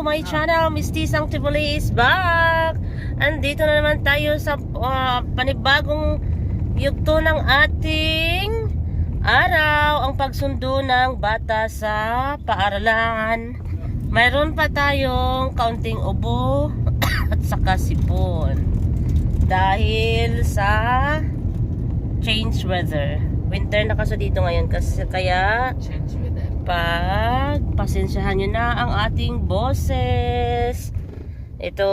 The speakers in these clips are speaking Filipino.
to my channel, Miss T. Sang Tivoli is back! Andito na naman tayo sa uh, panibagong yugto ng ating araw, ang pagsundo ng bata sa paaralan. Mayroon pa tayong kaunting ubo at saka sipon dahil sa change weather. Winter na kaso dito ngayon kasi kaya pag pasensyahan nyo na ang ating boses. Ito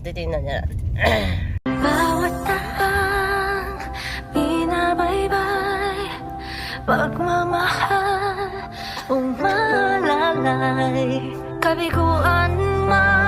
titingnan nyo natin bawat taang binabaybay pagmamahal umalalay kabiguan man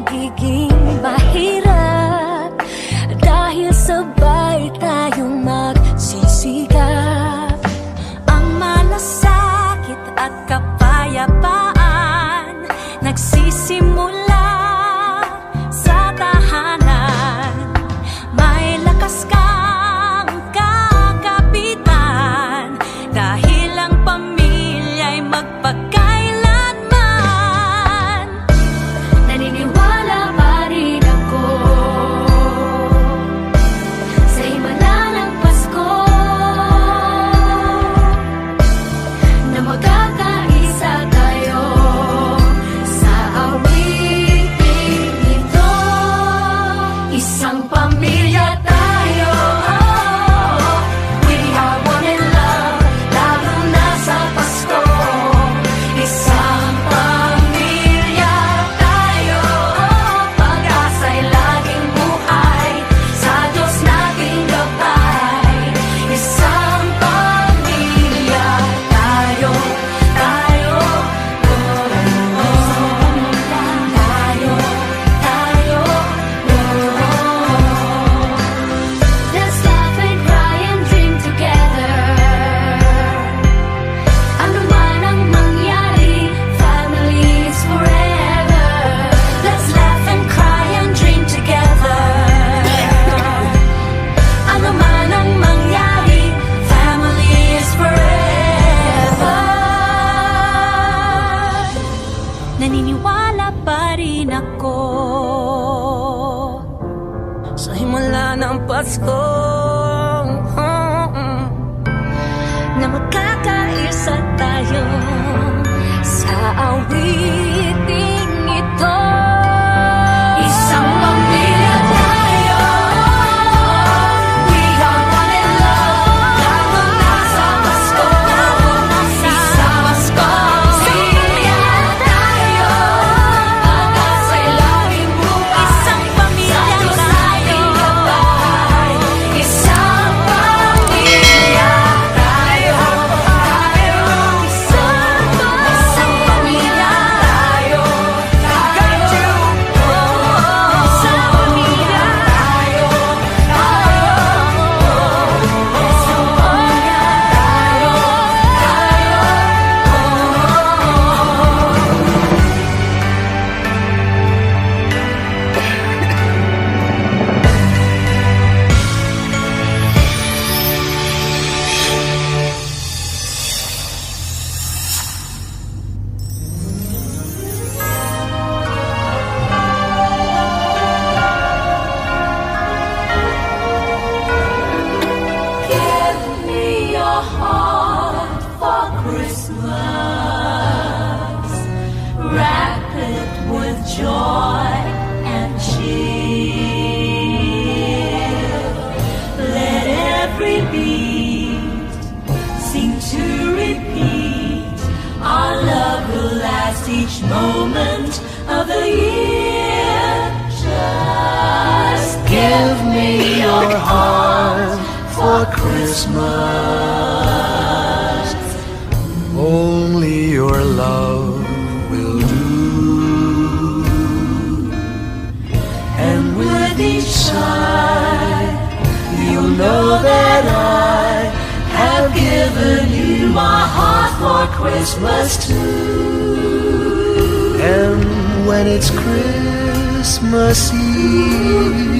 magiging anak Sa himala ng Pasko. Na magkakaisa tayo. Your heart for Christmas. Only your love will do. And with each sigh, you'll know that I have given you my heart for Christmas too. And when it's Christmas Eve,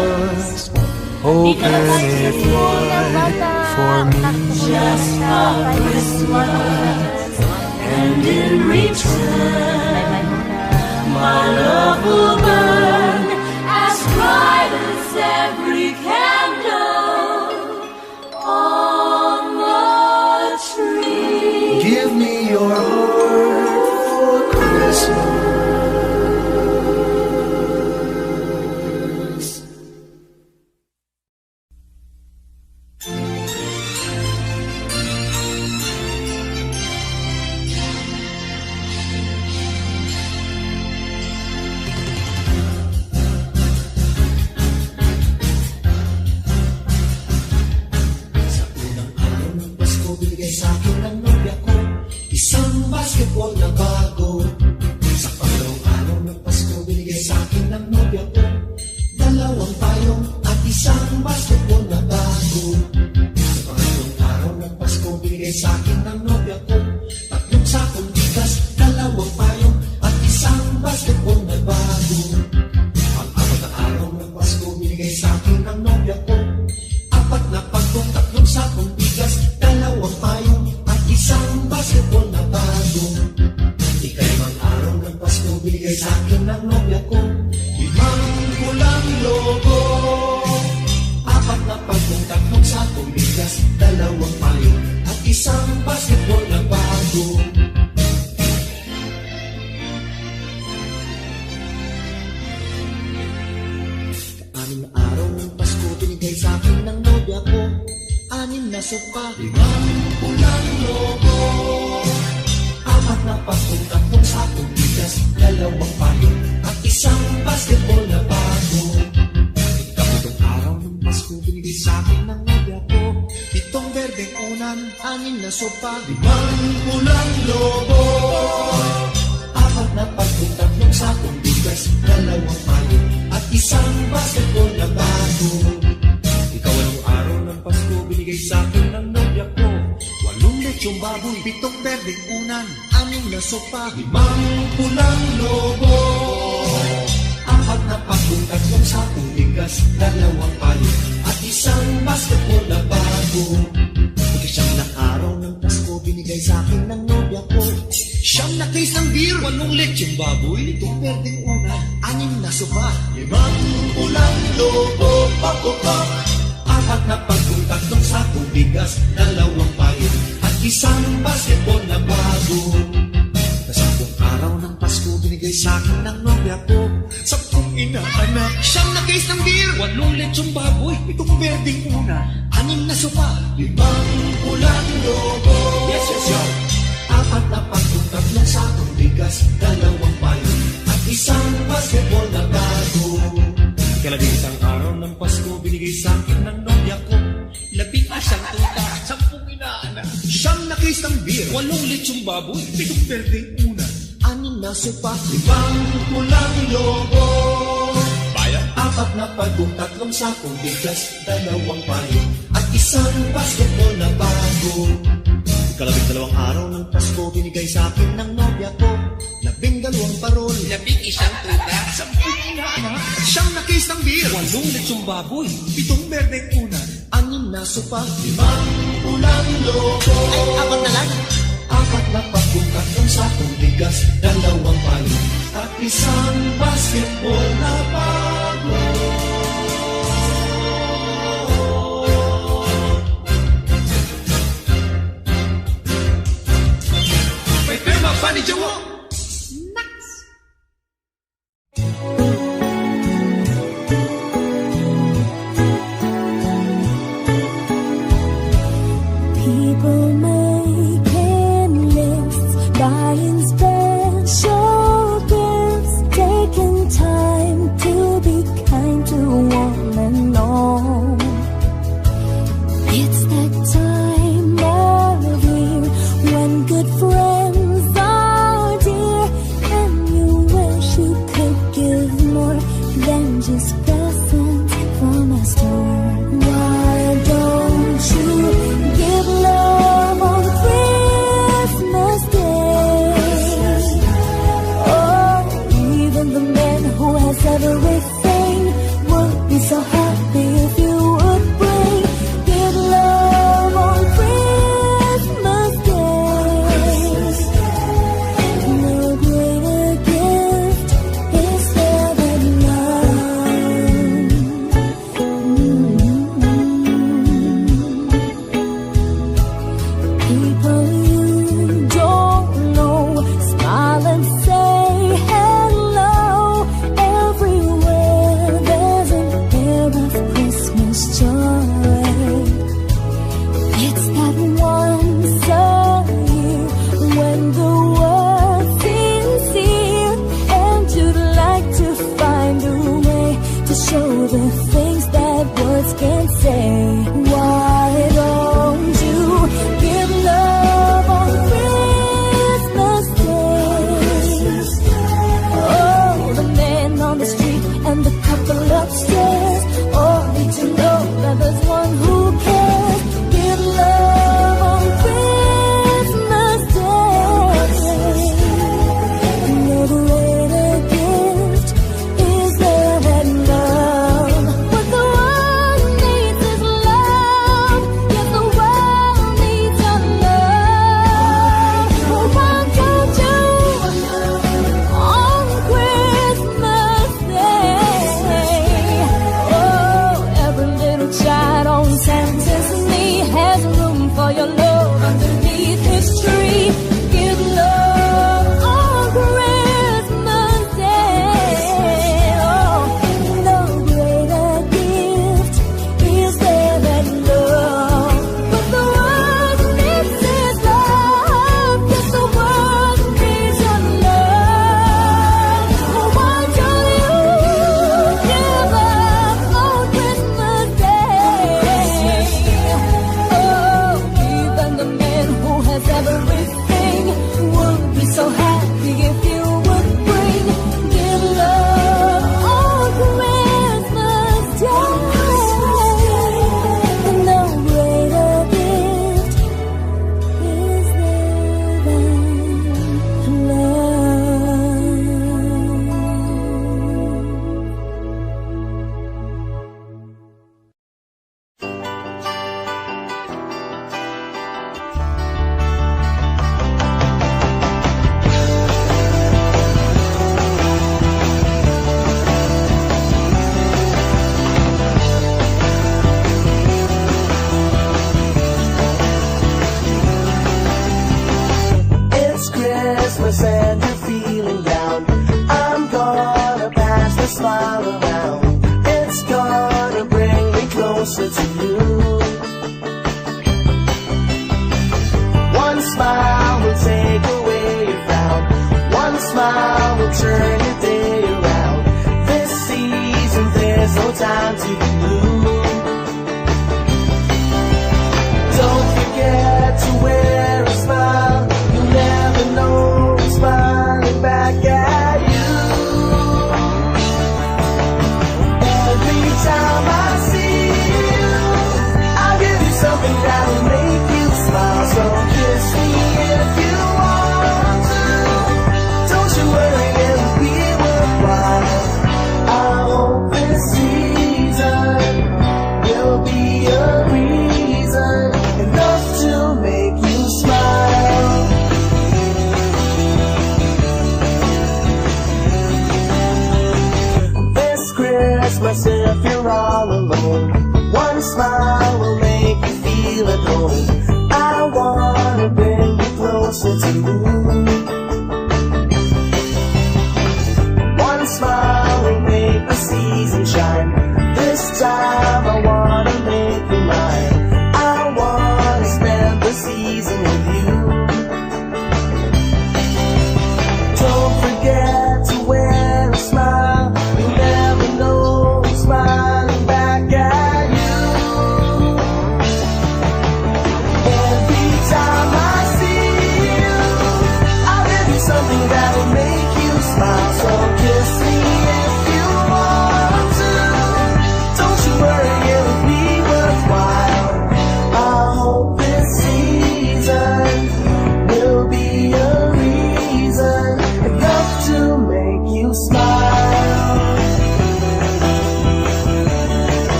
Open it wide for me. Just for Christmas. And in return, my love will isang basketball na bago. Anim na araw ng Pasko binigay sa akin ng nobya ko. Anim na sopa Limang pulang logo Apat na pasong tatlong sakong bigas Dalawang payong anim na sopa. Limang pulang logo Apat na pagkong tatlong sakong bigas Dalawang payong at isang basketball na bago Ikaw ang araw ng Pasko binigay sa akin ng nobya ko. Walong lechong baboy, pitong berdeng unan Anim na sopa, limang pulang lobo Apat na pagkong tatlong sakong bigas Dalawang payong Lechong baboy, itong berdeng una. Anim na sopa, limang pulang lobo Yes, yes, yes. Apat na pagkong tatlong sakong bigas Dalawang payo at isang basketball na bago. Kalabing isang araw ng Pasko Binigay sa akin ng nobya ko. Labing asang tuta Sampung inaanak Siyam na case ng beer Walong lechong baboy Pitong berdeng una. Anim na sopa Limang pulang lobo apat na pagong, tatlong sakong bigas, dalawang payo, at isang basketball na bago. Ikalabing dalawang araw ng Pasko, binigay sa akin ng nobya ko, labing dalawang parol, labing isang tuta, sampung inaanak, siyang nakis ng beer, walong lechong baboy, pitong berdeng una, anim na sopa, limang ulang loko, ay apat na lang, apat na pagong, tatlong sakong bigas, dalawang payo, at isang basketball na bago. Funny Jewel.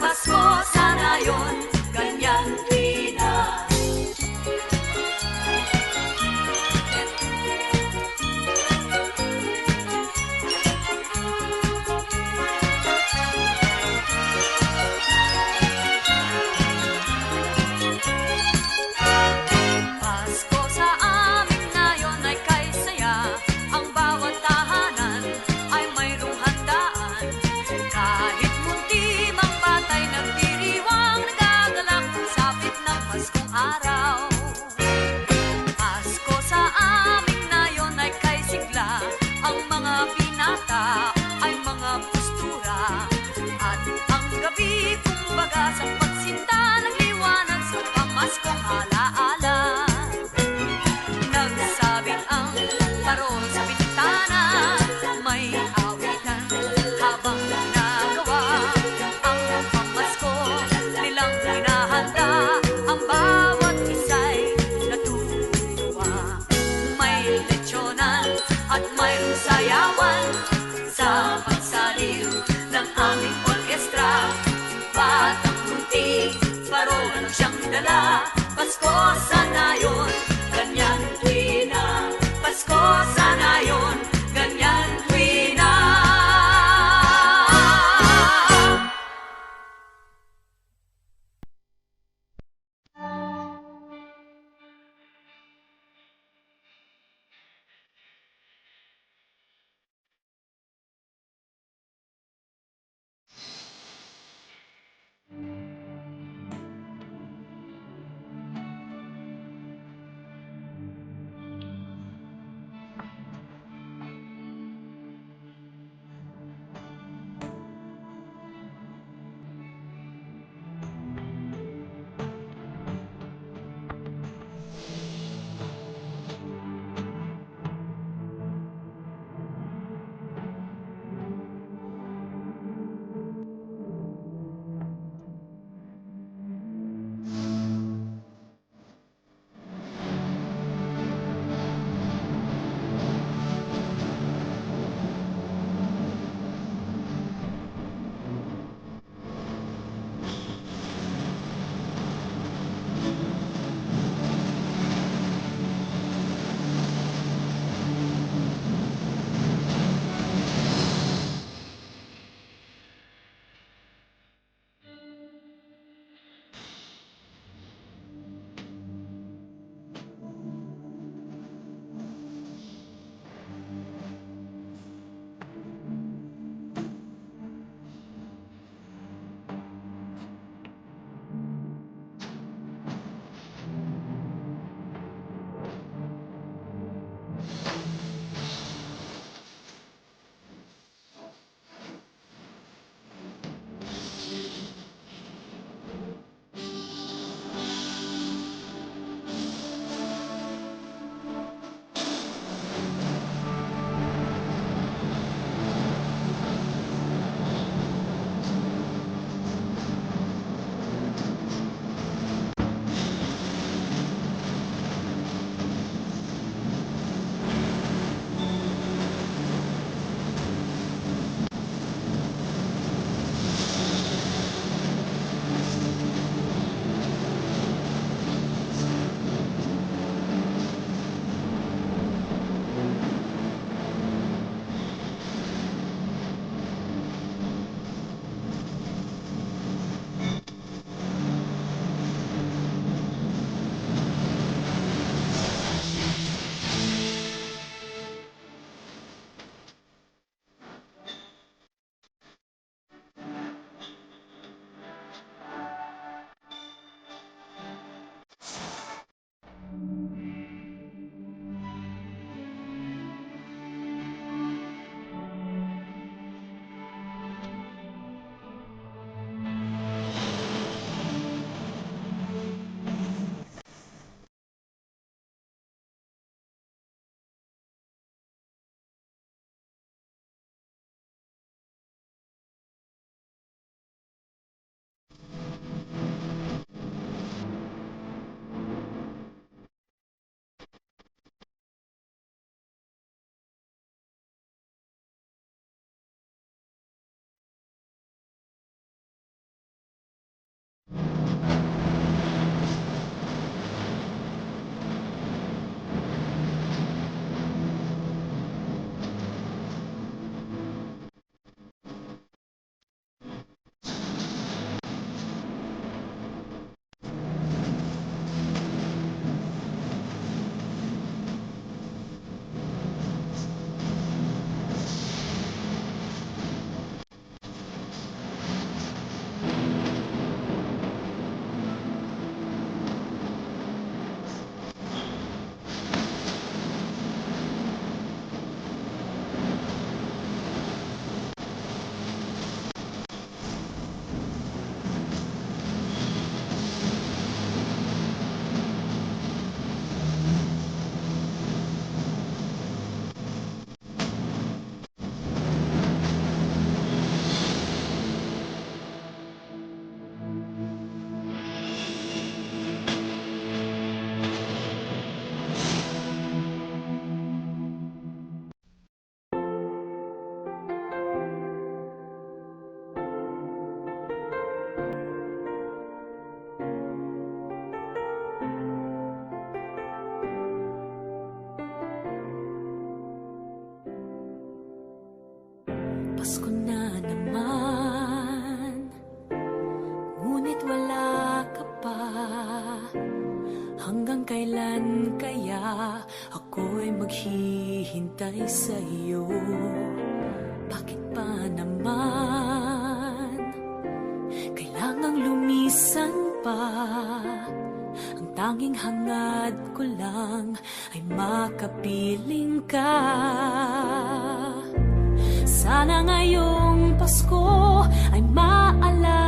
Pasko sana yon, Ang tanging hangad ko lang ay makapiling ka. Sana ngayong Pasko ay maalala